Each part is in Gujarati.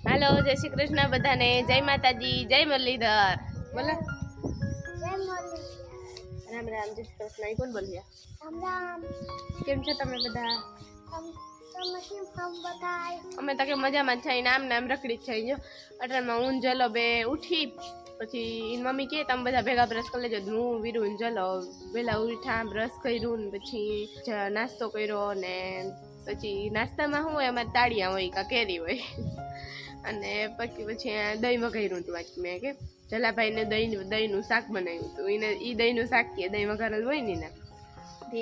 હાલો જય શ્રી કૃષ્ણ બધાને. જય માતાજી જય મુરલીધર. બોલો. રામ રામ જય શ્રી કૃષ્ણ. કોણ બોલ્યા? કેમ છો તમે બધા? અમે તો કે મજામાં છે નામ નામ રખડી છે જો અટરમાં હું જલો બે ઉઠી પછી એની મમ્મી કે તમે બધા ભેગા બ્રશ કરી લેજો. હું વીરુ જલો વહેલા ઉઠા બ્રશ કર્યું ને પછી નાસ્તો કર્યો ને પછી નાસ્તામાં શું હોય? અમારે તાળિયા હોય કાં કેરી હોય. અને પછી પછી દહીં વઘાર્યું હતું આજ મેં કે જલાભાઈને દહીં દહીંનું શાક બનાવ્યું હતું. એને એ દહીંનું શાક કે દહીં વઘારેલું હોય ને ને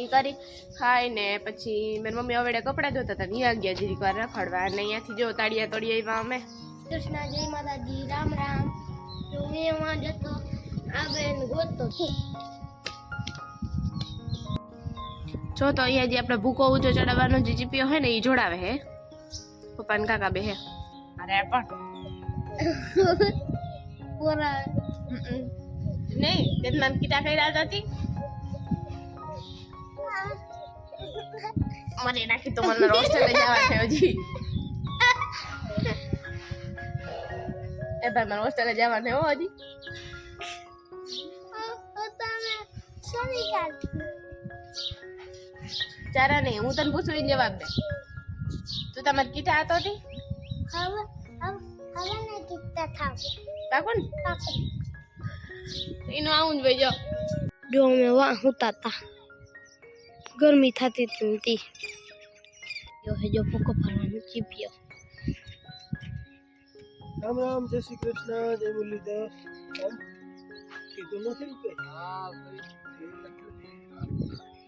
એ કરી. ખાઈને પછી મારી મમ્મી અવેડે કપડાં ધોતા હતા. અહીંયા ગયા જરીક વાર રખડવા. અને અહીંયાથી જો તાળિયા તોડી આવ્યા અમે. કૃષ્ણ જય માતાજી રામ રામ. જતો આગળ ગોતતો જો તો અહીંયા જે આપણે ભૂકો ઊંચો ચડાવવાનો જે જીપીઓ હોય ને એ જોડાવે હે. પપ્પા ને કાકા બે હે. અરે પણ પોરા. નહીં તે નામ કીટા કર્યા હતી. મને નાખી તો મને હોસ્ટેલે જવા થયો હજી. એ ભાઈ મારે હોસ્ટેલે જવા હો હજી. ચારા નહીં હું તને પૂછું જવાબ દે. તું તમારે કીટા હતો હતી હવે હવે હવે ને કિત્તા થાવ. કાકો ને કાકો. એનું આવું જ ભાઈ જો. જો અમે વાહ હોતા ગરમી થતી હતી તી જો હે જો પોકો ફરવાનું ચીપ્યો રામ રામ જય શ્રી કૃષ્ણ જય મુરલીધર. કીધું નથી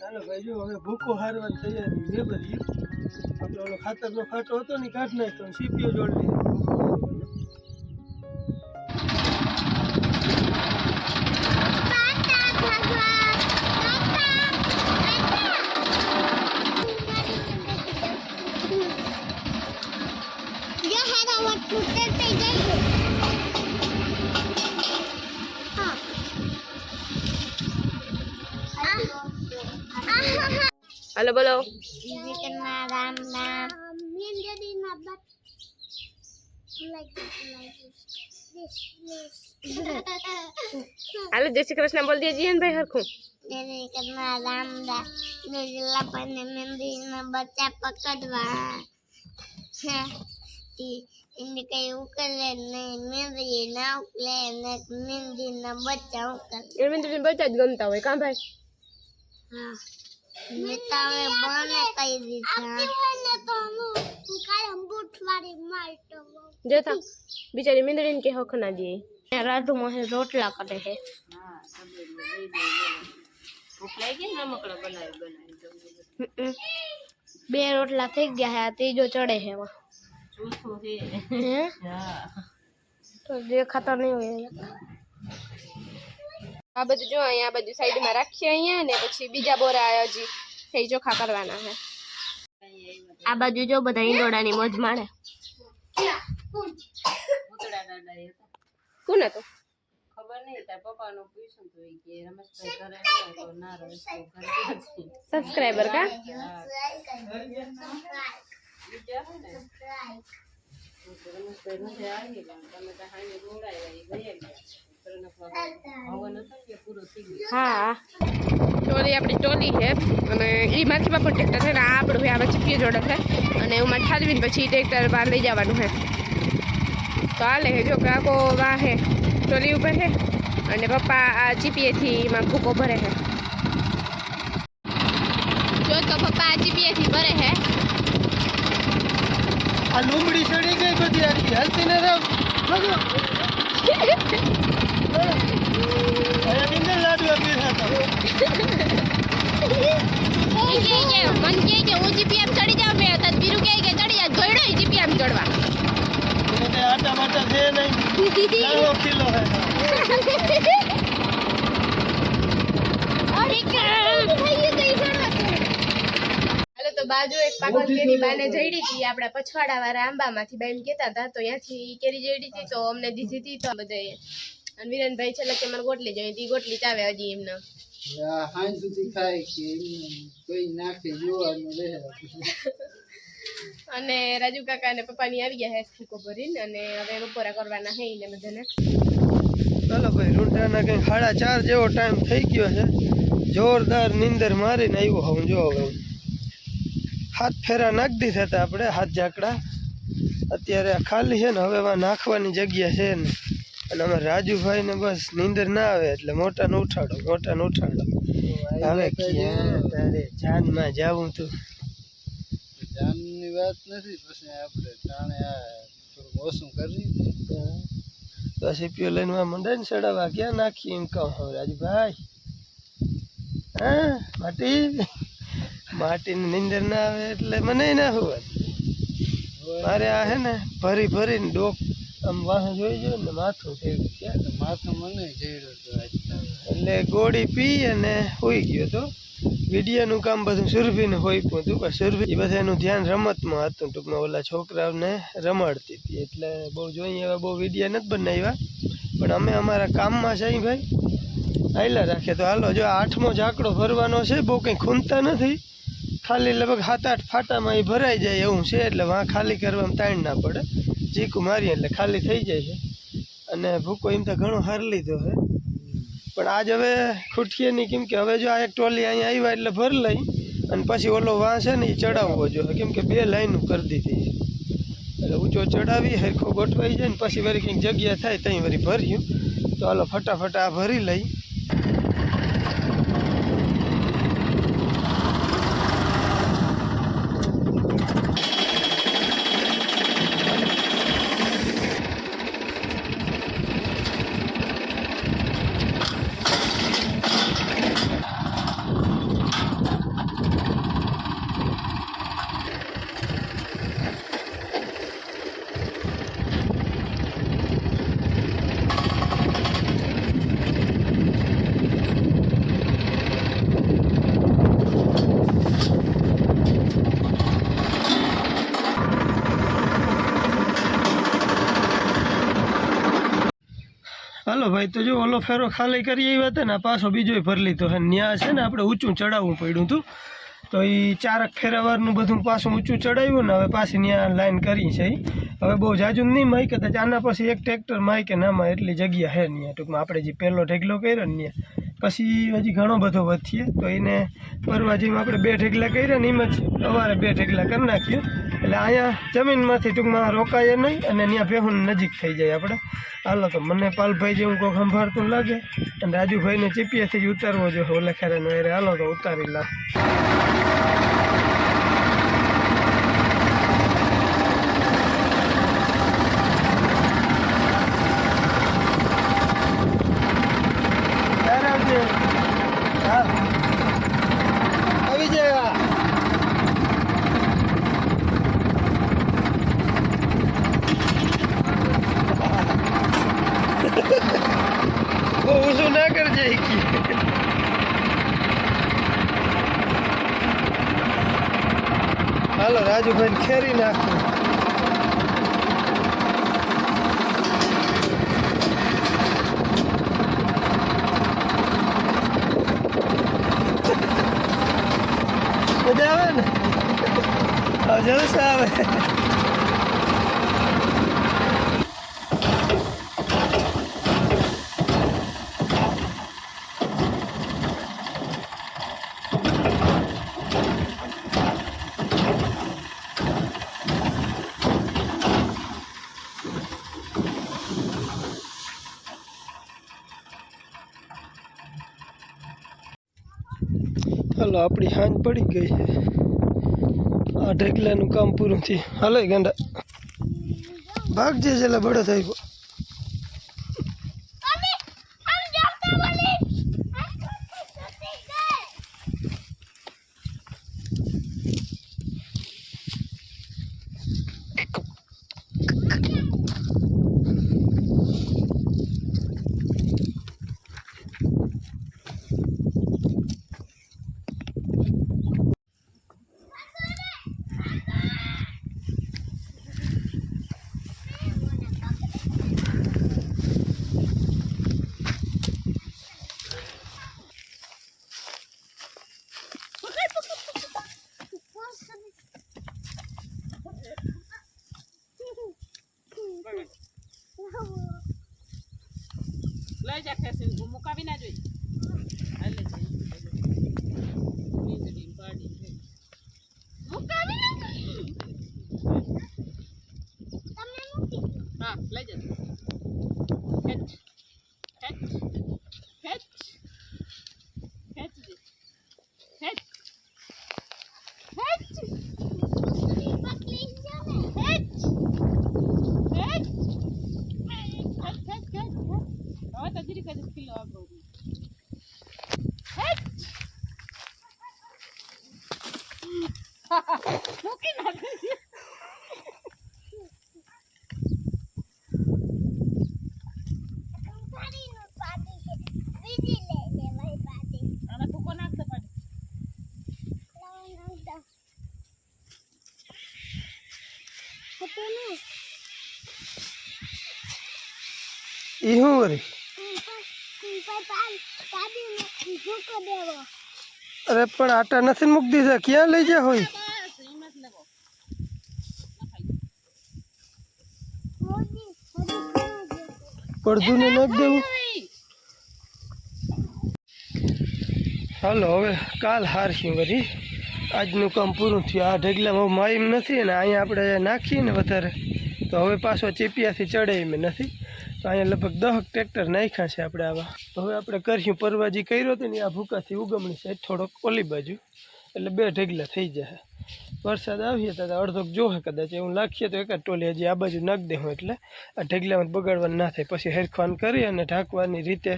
ચાલો ભાઈ જો હવે ભૂકો હારવા તૈયારી મેં બધી આપણે ઓલો ખાતરનો ફાટો હતો ને કાઢ નાખ્યો સીપીઓ જોડી Ya hada waktu tete jago. Ha. Ah. હાલો બોલો હાલો જય શ્રી કૃષ્ણ બોલ દે જીયન ભાઈ હરખું ram ram. Dari lapan mendi na baca pakadwa. Ha. Di ini kayak ukal ne mendi na ukle ne mendi na baca ukal. રવિન્દ્રજી બધા જ ગમતા હોય કાં ભાઈ હા મેં તો હવે બને કહી દીધા તો હું કાયમ બુઠવાડી મારતો જતા બિચારી મીંદડીને કે હક ના દે રાધુ મોહે રોટલા કરે છે હમ. બે રોટલા થઈ ગયા છે આ ત્રીજો ચડે છે એમાં હે? તો દેખાતો નહીં હોય આ બધું જો અહીંયા આ બધું સાઈડમાં રાખીએ અહીંયા ને પછી બીજા બોરા હજી થઈ ચોખા કરવાના છે. આ બાજુ જો બધા ઈંડોડાની મોજ માણે. કોણ હતું? સબસ્ક્રાઈબર કા હા. ટોલી આપણી ટોલી છે. અને એ માથી પણ ટ્રેક્ટર છે ને આ આપણું ચીપીએ જોડે છે. અને એમાં ઠાલવીને પછી ટ્રેક્ટર બહાર લઈ જવાનું છે. તો હાલે જો કાકો વાહ. ટોલી ઉપર છે. અને પપ્પા આ ચીપીએથી એમાં ભૂકો ભરે છે. જો તો પપ્પા આ ચીપીએથી ભરે છે. આ લુમડી ચડી ગઈ બધી હાલતી ને બાજુ એક પાકલ કેરી બાને જઈડી હતી, આપણા પછવાડા વાળા આંબામાંથી બેન કહેતા હતા, તો ત્યાંથી કેરી જઈડી હતી, તો અમને દીધી હતી, તો બધાએ અને વિરેનભાઈ છેલ્લે કે મારે ગોટલી જોઈએ તી ગોટલી ચાવે હજી એમને. હાઈ સુધી ખાય કે કોઈ નાખે જોવાનું રહે અને રાજુ કાકા અને પપ્પાની આવી ગયા હે ફીકો ભરીને અને હવે બપોરા કરવાના હે ને બધાને. ચાલો ભાઈ રૂંઢાના કંઈક સાડા ચાર જેવો ટાઈમ થઈ ગયો છે. જોરદાર નીંદર મારીને આવ્યો હું જો હવે. હાથ ફેરા નાખી દીધા હતા આપણે હાથ ઝાકડા. અત્યારે આ ખાલી છે ને હવે નાખવાની જગ્યા છે ને. અને અમારે રાજુભાઈ ને બસ નીંદર ના આવે એટલે મોટાને ઉઠાડો મોટાને ઉઠાડો. હવે ક્યાં તારે જાનમાં જાવું તું? જાનની વાત નથી પછી આપણે તાણે આ ઓછું કરી તો સીપીઓ લઈને માં મંડે ને ચડાવવા ક્યાં નાખીએ એમ કહું હું રાજુભાઈ? હા માટી? માટીની નીંદર ના આવે એટલે મને ના હોય મારે આ હે ને ભરી ભરીને ડોક આમ વાહ જોઈ જો ને માથું થયું ક્યાં? માથું મને હતો આજ એટલે ગોળી પી અને હોઈ ગયો તો. વિડિયાનું કામ બધું સુરભીને હોય હતું પણ સુરભી બધા એનું ધ્યાન રમતમાં હતું. ટૂંકમાં ઓલા છોકરાઓને રમાડતી હતી. એટલે બહુ જોઈએ એવા બહુ વિડિયા નથી બનાવ્યા. પણ અમે અમારા કામમાં છે ભાઈ. આયલા રાખીએ તો હાલો જો આઠમો ઝાકડો ફરવાનો છે બહુ કંઈ ખૂનતા નથી. ખાલી લગભગ સાત આઠ ફાટામાં એ ભરાઈ જાય એવું છે, એટલે વાં ખાલી કરવામાં તાણ ના પડે. ચીકુ મારીએ એટલે ખાલી થઈ જાય છે. અને ભૂકો એમ તો ઘણો હાર લીધો છે. પણ આજ હવે ખૂટીએ નહીં કેમ કે હવે જો આ એક ટોલી અહીંયા આવ્યા એટલે ભર લઈ અને પછી ઓલો વાં છે ને એ ચડાવવો જોઈએ. કેમ કે બે લાઈનો કરી દીધી છે. એટલે ઊંચો ચડાવી, હરખો ગોઠવાઈ જાય ને પછી વળી કંઈક જગ્યા થાય ત્યાં વળી ભર્યું. તો હાલો ફટાફટ આ ભરી લઈ. હાલો ભાઈ, તો જો ઓલો ફેરો ખાલી કરી આવ્યા હતા ને પાછો બીજો ભરી લીધો. હે ન્યા છે ને આપણે ઊંચું ચડાવવું પડ્યું હતું. તો એ ચારક ફેરાવારનું બધું પાછું ઊંચું ચડાવ્યું ને, હવે પાછી ત્યાં લાઈન કરી છે હવે બહુ જાજુ નહીં માય કદાચ આના પછી એક ટ્રેક્ટર માય કે ના માય એટલી જગ્યા હે નહીં ટૂંકમાં આપણે જે પહેલો ઢેગલો કર્યો ને પછી હજી ઘણો બધો વધીએ. તો એને ફરવા જેમ આપણે બે ઢેગલા કર્યા ને, એમ જ સવારે બે ઢેગલા કરી નાખ્યું. એટલે અહીંયા જમીનમાંથી ટૂંકમાં રોકાય નહીં અને ત્યાં ભેહું નજીક થઈ જાય આપણે. હાલો તો મને પાલભાઈ જેવું કોઈ સંભાળતું લાગે અને રાજુભાઈને ચીપિયાથી જ ઉતારવો જોઈએ ઓલેખારે એરે હાલો તો ઉતારી લા આવી જાય બહુ ઊંચું ના કરજે કી હાલો રાજુભાઈ ખેરી નાખું મજા આવે ને હા જલસા આવે હાલો આપણી હાંજ પડી ગઈ છે. આ ઢેકલાનું કામ પૂરું થયું. હાલો એ ભાગ જે જેલા બળો થઈ લઈ જા ખેંચી મુકાવી ના જોઈ. હાલ લઈ જા પાડી છે. તમે મૂકી દો. હા લઈ જા ખેંચ ખેંચ ખેંચ ખેંચ દે ખેંચ ખેંચ પકડી જાઓ ને. ખેંચ ખેંચ ખેંચ ખેંચ ખેંચ હવે તો જીરી કદી કિલો આપો ખેંચ મૂકી નાખી કંટાળીનું પાડી છે. બીજી લઈ લેવાય પાડી. આને ભૂકો નાખ દે પાડી લાવો નાખ દો. અરે પણ આટા નથી મૂકી દીધા ક્યાં લઈ જાય હોય? પડધું ને નાખી દેવું. હાલો હવે કાલ હારશું વળી. આજનું કામ પૂરું થયું. આ ઢગલામાં માઈમ નથી ને અહીંયા આપણે નાખીએ ને વધારે, તો હવે પાછો ચીપિયાથી ચડે એમ નથી. તો અહીંયા લગભગ દહક ટ્રેક્ટર નાખ્યા છે આપણે આવા. તો હવે આપણે કરશું પરવાજી કર્યો હતો ને આ ભૂકાથી ઉગમણી છે. થોડોક ઓલી બાજુ. એટલે બે ઢગલા થઈ જશે. વરસાદ આવીએ તો અડધોક જોહે કદાચ એવું લાગીએ તો એક જ ટોલી હજી આ બાજુ નાખી દેવું એટલે આ ઢગલામાં બગાડવાનું ના થાય. પછી હેરખવાન કરી અને ઢાંકવાની રીતે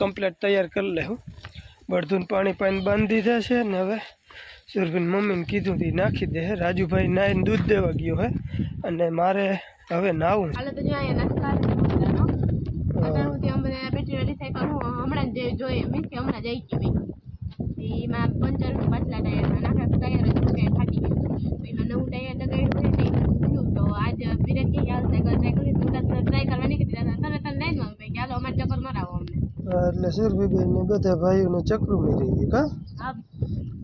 કમ્પ્લેટ તૈયાર કરી લેવું બળધું પાણી પાણી બાંધી દીધા છે ને હવે સુરભીન મમ્મીને કીધું તી નાખી દે રાજુભાઈ નાઈને દૂધ દેવા ગયો હે અને મારે હવે નાવું. જો હમણાં જ જોઈએ હમણાં જ આવી ગઈ એમાં પંચર પાછલા ટાયરમાં નાખ્યા તો ટાયર જ કે ફાટી ગયું. એમાં નવું ટાયર લગાડ્યું હોય તો આજ વિરાટ કે સાયકલ ટ્રાય કરી ટ્રાય કરવાની ગયા તરત જ માં ભાઈ. કે હાલો અમારે ચક્કર મરાવો અમને. એટલે સુરભીબેન ને બધા ભાઈઓને ચક્રુ મેરી ગયું કા હા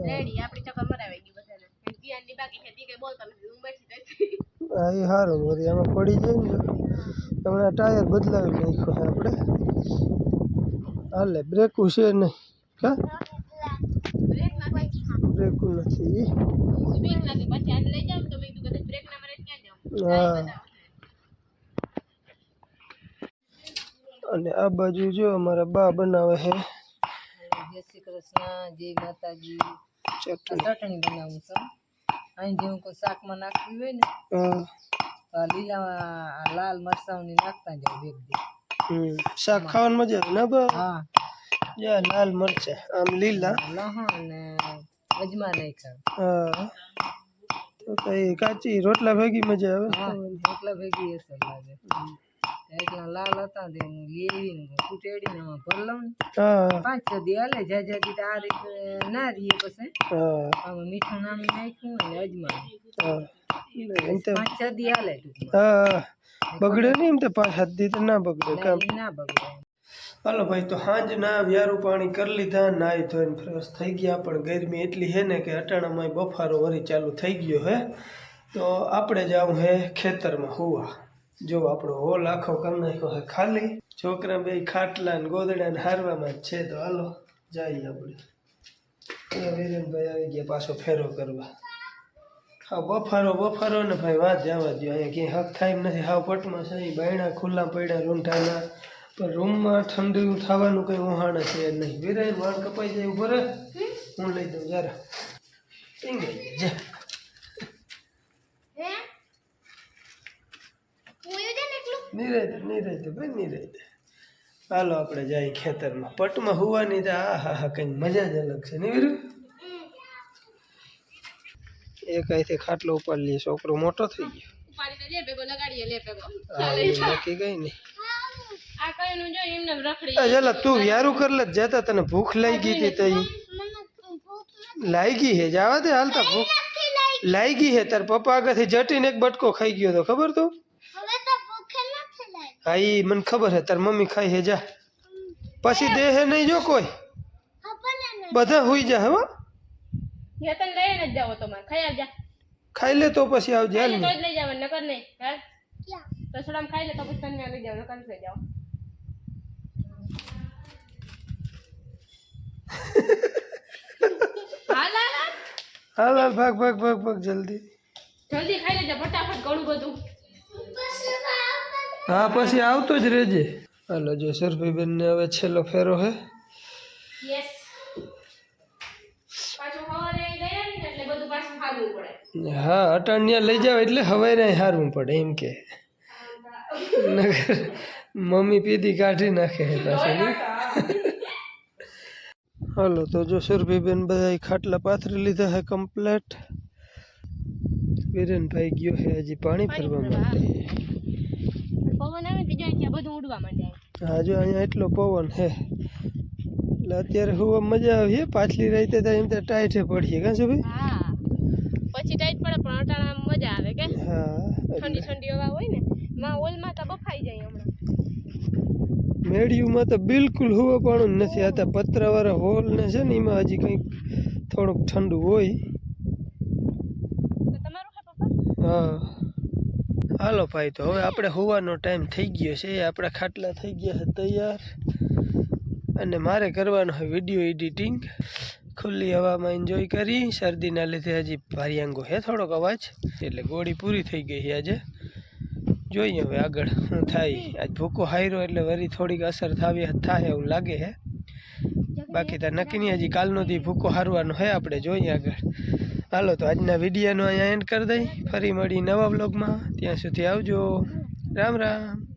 રેડી આપણી ચક્કર મરાવી ગઈ બધાને પિયાની બાકી છે તી કઈ બોલતા નથી હું બેઠી હતી હા એ સારું વળી આમાં પડી જાય ને જો. હમણાં ટાયર બદલાવી નાખ્યો છે આપણે. હાલે બ્રેકું છે નહીં. કા? બ્રેક નાખવાય બ્રેકું નથી. બ્રેક નાખી પછી આને લઈ જાવ તો મેં કીધું કદાચ બ્રેક ના મારે તો ક્યાં જાઉં હા. અને આ બાજુ જો અમારા બા બનાવે છે. જય શ્રી કૃષ્ણ જય માતાજી. ચટણી. ચટણી બનાવું છું. અહીં જેવું કોઈ શાકમાં નાખવી હોય ને તો લીલા લાલ મરચાંની નાખતા જાય એક દી હમ. શાક ખાવાની મજા આવે ને બા? હા. યા લાલ મરચા આમ લીલા. લહણ ને અજમા નાખ્યા. હા. તો કઈ કાચી રોટલા ભેગી મજા આવે રોટલા ભેગી અસર લાગે. એટલા લાલ હતા તે હું લેવીને કૂટેડીને એમાં ભર લઉં પાંચ છ દી હાલે જ્યાં જ્યાં દી આ રીતે ના રહીએ પછી. આમાં મીઠું નામી નાખ્યું અને અજમા હા. એમ તો પાંચ છ દી હાલે બગડે નહીં એમ તો પાંચ હાથ દી તો ના બગડે કામ. ના બગડે હાલો ભાઈ તો હાંજના વ્યારું પાણી કરી લીધા નાહી ધોઈને ફ્રેશ થઈ ગયા પણ ગરમી એટલી હે ને કે અટાણામાં બફારો વળી ચાલુ થઈ ગયો હે. તો આપણે જાવું હે ખેતરમાં હુવા. જો આપણો હોલ આખો કરી નાખ્યો હે ખાલી, છોકરા બે ખાટલા ને ગોદડા ને હારવામાં જ છે, તો હાલો, જઈએ આપણે. વીરેનભાઈ આવી ગયા પાછો ફેરો કરવા. હા બફારો બફારો ને ભાઈ વાત જવા દો અહીંયા ક્યાંય હક થાય નથી. હાવ પટમાં છે બાયણા ખુલ્લા પડ્યા રૂંઠાના પણ રૂમમાં ઠંડુ થવાનું કંઈ વહાણ છે નહીં. વિરાય, વાળ કપાઈ જાય ઊભો રહે. હું લઈ દઉં જરા જા હે? હું એવું છે ને એકલું? નિરાય નિરાય ભાઈ નિરાય ચાલો હાલો આપણે જાય ખેતરમાં. પટમાં હોવાની તો આ હા હા કંઈક મજા જ અલગ છે. નહીં એ એક અહીંથી ખાટલો ઉપાડી લઈએ છોકરો મોટો થઈ ગયો. નક્કી કઈ નહીં. જલા તું વ્યારું કર લે જતા તને ભૂખ લાગી હતી તો ઈ મને ભૂખ નથી લાગી હે જવા દે હાલતા ભૂખ. લાગી હે તાર પપ્પા આગળથી જટીને એક બટકો ખાઈ ગયો તો ખબર તો હવે તો ભૂખ નથી લાગી હા એ મને ખબર હે તાર મમ્મી ખાઈ હે જા. પછી દે હે નહીં જો કોઈ. બધા હુઈ જા હો હેતન લઈને જ જાવો તમારે ખાઈ આવજા. ખાઈ લે તો પછી આવજે હાલ તો ને. જ લઈ જવાનું નકર નહીં. હાલ. રસોડામાં ખાઈ લે તો પછી તને લઈ જાવ નકર લઈ જાવ હાલ ભાગ ભાગ ભાગ ભાગ જલ્દી. જલ્દી ખાઈ લેજે ફટાફટ ઘણું બધું. હા પછી આવતો જ રહેજે. હાલો જો સરફીબેન ને હવે છેલ્લો ફેરો હે. યસ પાછું સવારે લઈ આવી ને એટલે બધું પાછું ખાવું પડે. હા અટાણિયા લઈ જાવ એટલે હવારે હારવું પડે એમ કે. નકર મમ્મી પીધી કાઢી નાખે છે પાછી નહીં? હાલો તો જો સુરભીબેન બધા ખાટલા પાથરી લીધા હે કમ્પ્લેટ વિરેનભાઈ ગયો હે હજી પાણી ભરવા માટે. પવન આવે જાય ત્યાં બધું ઉડવા માંડે હા જો અહીંયા એટલો પવન હે. એટલે અત્યારે હું મજા આવી પાછલી રાતે તો એમ તો ટાઈટ પડીએ કાં છે ભાઈ? હા. પછી ટાઈટ પડે પણ અટાણા મજા આવે કે? હા ઠંડી ઠંડી હવા હોય ને માં ઓલમાં તો બફાઈ જાય હમણાં. મેળિયુંમાં તો બિલકુલ હુવા પણ નથી. આ તો પતરાવાળા હોલ ને છે ને એમાં હજી કંઈક થોડુંક ઠંડુ હોય. તમારું હા. હાલો ભાઈ, તો હવે આપણે હોવાનો ટાઈમ થઈ ગયો છે. આપણા ખાટલા થઈ ગયા છે તૈયાર. અને મારે કરવાનો હોય વીડિયો એડિટિંગ ખુલ્લી હવામાં એન્જોય કરી. શરદીના લીધે હજી ભારિયાંગો હે થોડોક અવાજ. એટલે ગોળી પૂરી થઈ ગઈ છે આજે. જોઈએ હવે આગળ શું થાય. આજ ભૂકો હાર્યો એટલે વરી થોડીક અસર થાવી થાય એવું લાગે છે. બાકી તો નક્કી નહીં હજી કાલનો દી ભૂકો હારવાનો હે આપણે જોઈએ આગળ. હાલો, તો આજના વિડીયોનો અહીંયા એન્ડ કરી દઈ. ફરી મળી નવા બ્લોગમાં ત્યાં સુધી આવજો. રામ રામ.